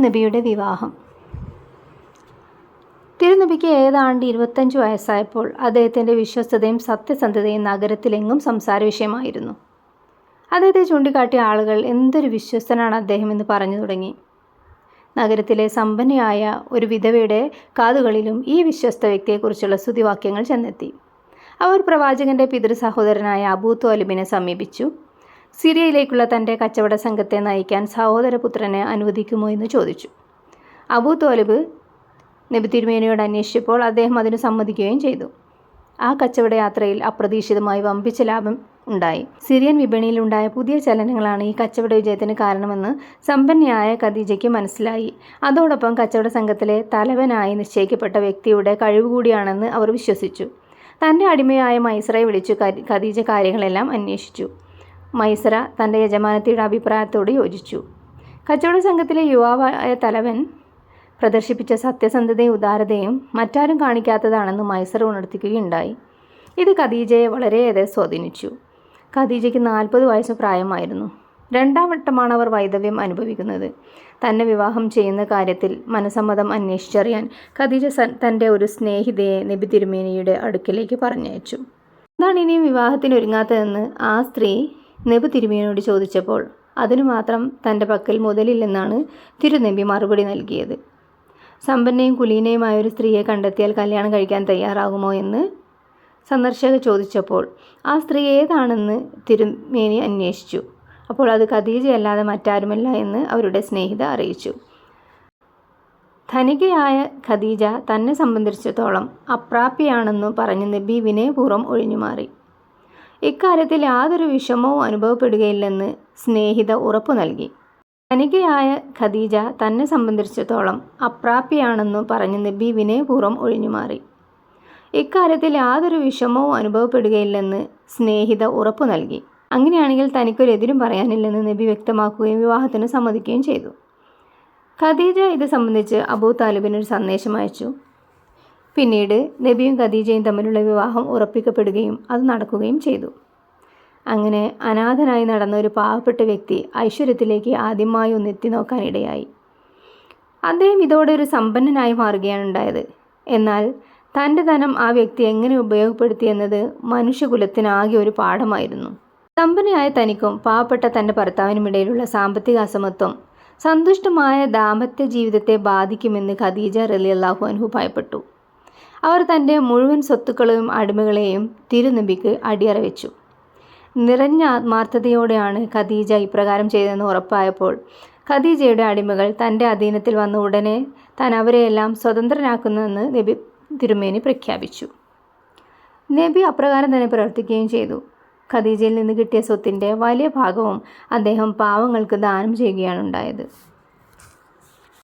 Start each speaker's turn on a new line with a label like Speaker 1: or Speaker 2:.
Speaker 1: തിരുനബിയുടെ വിവാഹം. തിരുനബിക്ക് ഏതാണ്ട് ഇരുപത്തഞ്ച് വയസ്സായപ്പോൾ അദ്ദേഹത്തിന്റെ വിശ്വസ്തതയും സത്യസന്ധതയും നഗരത്തിലെങ്ങും സംസാര വിഷയമായിരുന്നു. അദ്ദേഹത്തെ ചൂണ്ടിക്കാട്ടിയ ആളുകൾ എന്തൊരു വിശ്വസ്തനാണ് അദ്ദേഹം എന്ന് പറഞ്ഞു തുടങ്ങി. നഗരത്തിലെ സമ്പന്നയായ ഒരു വിധവയുടെ കാതുകളിലും ഈ വിശ്വസ്ത വ്യക്തിയെക്കുറിച്ചുള്ള സ്തുതിവാക്യങ്ങൾ ചെന്നെത്തി. അവർ പ്രവാചകന്റെ പിതൃ സഹോദരനായ സമീപിച്ചു. സിറിയയിലേക്കുള്ള തന്റെ കച്ചവട സംഘത്തെ നയിക്കാൻ സഹോദരപുത്രനെ അനുവദിക്കുമോ എന്ന് ചോദിച്ചു. അബൂ തോലിബ് നബി തിരുമേനിയോട് അന്വേഷിച്ചപ്പോൾ അദ്ദേഹം അതിന് സമ്മതിക്കുകയും ചെയ്തു. ആ കച്ചവട യാത്രയിൽ അപ്രതീക്ഷിതമായി വമ്പിച്ച ലാഭം ഉണ്ടായി. സിറിയൻ വിപണിയിൽ ഉണ്ടായ പുതിയ ചലനങ്ങളാണ് ഈ കച്ചവട വിജയത്തിന് കാരണമെന്ന് സമ്പന്നയായ ഖദീജയ്ക്ക് മനസ്സിലായി. അതോടൊപ്പം കച്ചവട സംഘത്തിലെ തലവനായി നിശ്ചയിക്കപ്പെട്ട വ്യക്തിയുടെ കഴിവ് കൂടിയാണെന്ന് അവർ വിശ്വസിച്ചു. തന്റെ അടിമയായ മൈസറയെ വിളിച്ചു ഖദീജ കാര്യങ്ങളെല്ലാം അന്വേഷിച്ചു. മൈസറ തന്റെ യജമാനത്തിയുടെ അഭിപ്രായത്തോട് യോജിച്ചു. കച്ചവട സംഘത്തിലെ യുവാവായ തലവൻ പ്രദർശിപ്പിച്ച സത്യസന്ധതയും ഉദാരതയും മറ്റാരും കാണിക്കാത്തതാണെന്ന് മൈസർ ഉണർത്തിക്കുകയുണ്ടായി. ഇത് ഖദീജയെ വളരെയേറെ സ്വാധീനിച്ചു. ഖദീജയ്ക്ക് നാൽപ്പത് വയസ്സ് പ്രായമായിരുന്നു. രണ്ടാം വട്ടമാണ് അവർ വൈദവ്യം അനുഭവിക്കുന്നത്. തന്നെ വിവാഹം ചെയ്യുന്ന കാര്യത്തിൽ മനസമ്മതം അന്വേഷിച്ചറിയാൻ ഖദീജ തന്റെ ഒരു സ്നേഹിതയെ നബി തിരുമേനിയുടെ അടുക്കിലേക്ക് പറഞ്ഞയച്ചു. എന്താണ് ഇനിയും വിവാഹത്തിന് ഒരുങ്ങാത്തതെന്ന് ആ സ്ത്രീ നബി തിരുമേനോട് ചോദിച്ചപ്പോൾ അതിനു മാത്രം തന്റെ പക്കൽ മുതലില്ലെന്നാണ് തിരുനെമ്പി മറുപടി നൽകിയത്. സമ്പന്നയും കുലീനയുമായ ഒരു സ്ത്രീയെ കണ്ടെത്തിയാൽ കല്യാണം കഴിക്കാൻ തയ്യാറാകുമോ എന്ന്? സന്ദർശക ചോദിച്ചപ്പോൾ ആ സ്ത്രീ ഏതാണെന്ന് തിരുമേനി അന്വേഷിച്ചു. അപ്പോൾ അത് ഖദീജയല്ലാതെ മറ്റാരുമല്ല എന്ന് അവരുടെ സ്നേഹിത അറിയിച്ചു. ധനികയായ ഖദീജ തന്നെ സംബന്ധിച്ചിടത്തോളം അപ്രാപ്യയാണെന്നു പറഞ്ഞ് നബി വിനയപൂർവം ഒഴിഞ്ഞുമാറി. ഇക്കാര്യത്തിൽ യാതൊരു വിഷമവും അനുഭവപ്പെടുകയില്ലെന്ന് സ്നേഹിത ഉറപ്പു നൽകി. ധനികയായ ഖദീജ തന്നെ സംബന്ധിച്ചിടത്തോളം അപ്രാപ്യാണെന്ന് പറഞ്ഞ് നബി വിനയപൂർവം ഒഴിഞ്ഞുമാറി. ഇക്കാര്യത്തിൽ യാതൊരു വിഷമവും അനുഭവപ്പെടുകയില്ലെന്ന് സ്നേഹിത ഉറപ്പു നൽകി. അങ്ങനെയാണെങ്കിൽ തനിക്കൊരു എതിരും പറയാനില്ലെന്ന് നബി വ്യക്തമാക്കുകയും വിവാഹത്തിന് സമ്മതിക്കുകയും ചെയ്തു. ഖദീജ ഇത് സംബന്ധിച്ച് അബൂ താലിബിന് ഒരു സന്ദേശം അയച്ചു. പിന്നീട് നബിയും ഖദീജയും തമ്മിലുള്ള വിവാഹം ഉറപ്പിക്കപ്പെടുകയും അത് നടക്കുകയും ചെയ്തു. അങ്ങനെ അനാഥനായി നടന്ന ഒരു പാവപ്പെട്ട വ്യക്തി ഐശ്വര്യത്തിലേക്ക് ആദ്യമായി ഒന്ന് എത്തി നോക്കാനിടയായി അദ്ദേഹം ഇതോടെ ഒരു സമ്പന്നനായി മാറുകയാണ് ഉണ്ടായത്. എന്നാൽ തന്റെ ധനം ആ വ്യക്തി എങ്ങനെ ഉപയോഗപ്പെടുത്തി എന്നത് മനുഷ്യകുലത്തിനാകെ ഒരു പാഠമായിരുന്നു. സമ്പന്നയായ തനിക്കും പാവപ്പെട്ട തന്റെ ഭർത്താവിനുമിടയിലുള്ള സാമ്പത്തിക അസമത്വം സന്തുഷ്ടമായ ദാമ്പത്യ ജീവിതത്തെ ബാധിക്കുമെന്ന് ഖദീജ റലി അള്ളാഹു അൻഹു ഭയപ്പെട്ടു. അവർ തന്റെ മുഴുവൻ സ്വത്തുക്കളെയും അടിമകളെയും തിരുനബിക്ക് അടിയറ വെച്ചു. നിറഞ്ഞ ആത്മാർത്ഥതയോടെയാണ് ഖദീജ ഇപ്രകാരം ചെയ്തതെന്ന് ഉറപ്പായപ്പോൾ ഖദീജയുടെ അടിമകൾ തന്റെ അധീനത്തിൽ വന്ന ഉടനെ താൻ അവരെയെല്ലാം സ്വതന്ത്രനാക്കുന്നുവെന്ന് നബി തിരുമേനി പ്രഖ്യാപിച്ചു. നബി അപ്രകാരം തന്നെ പ്രവർത്തിക്കുകയും ചെയ്തു. ഖദീജയിൽ നിന്ന് കിട്ടിയ സ്വത്തിന്റെ വലിയ ഭാഗവും അദ്ദേഹം പാവങ്ങൾക്ക് ദാനം ചെയ്യുകയാണ് ഉണ്ടായത്.